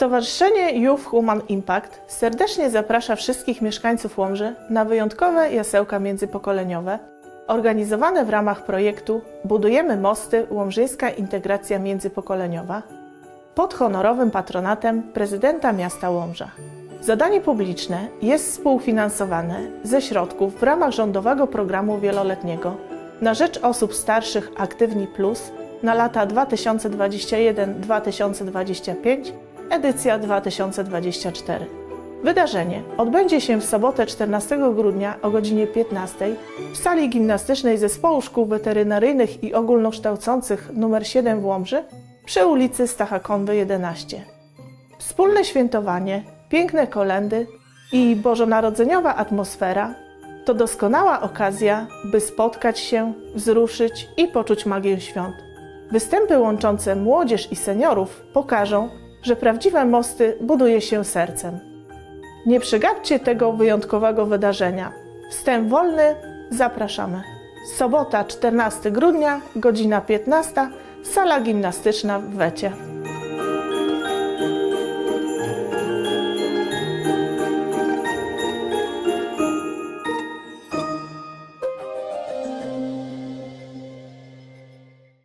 Stowarzyszenie Youth Human Impact serdecznie zaprasza wszystkich mieszkańców Łomży na wyjątkowe jasełka międzypokoleniowe organizowane w ramach projektu Budujemy mosty Łomżyńska Integracja Międzypokoleniowa pod honorowym patronatem prezydenta miasta Łomża. Zadanie publiczne jest współfinansowane ze środków w ramach rządowego programu wieloletniego na rzecz osób starszych Aktywni Plus na lata 2021-2025, edycja 2024. Wydarzenie odbędzie się w sobotę 14 grudnia o godzinie 15 w sali gimnastycznej Zespołu Szkół Weterynaryjnych i Ogólnokształcących nr 7 w Łomży przy ulicy Stacha Konwy 11. Wspólne świętowanie, piękne kolendy i bożonarodzeniowa atmosfera to doskonała okazja, by spotkać się, wzruszyć i poczuć magię świąt. Występy łączące młodzież i seniorów pokażą, że prawdziwe mosty buduje się sercem. Nie przegapcie tego wyjątkowego wydarzenia. Wstęp wolny, zapraszamy. Sobota 14 grudnia, godzina 15, sala gimnastyczna w Wecie.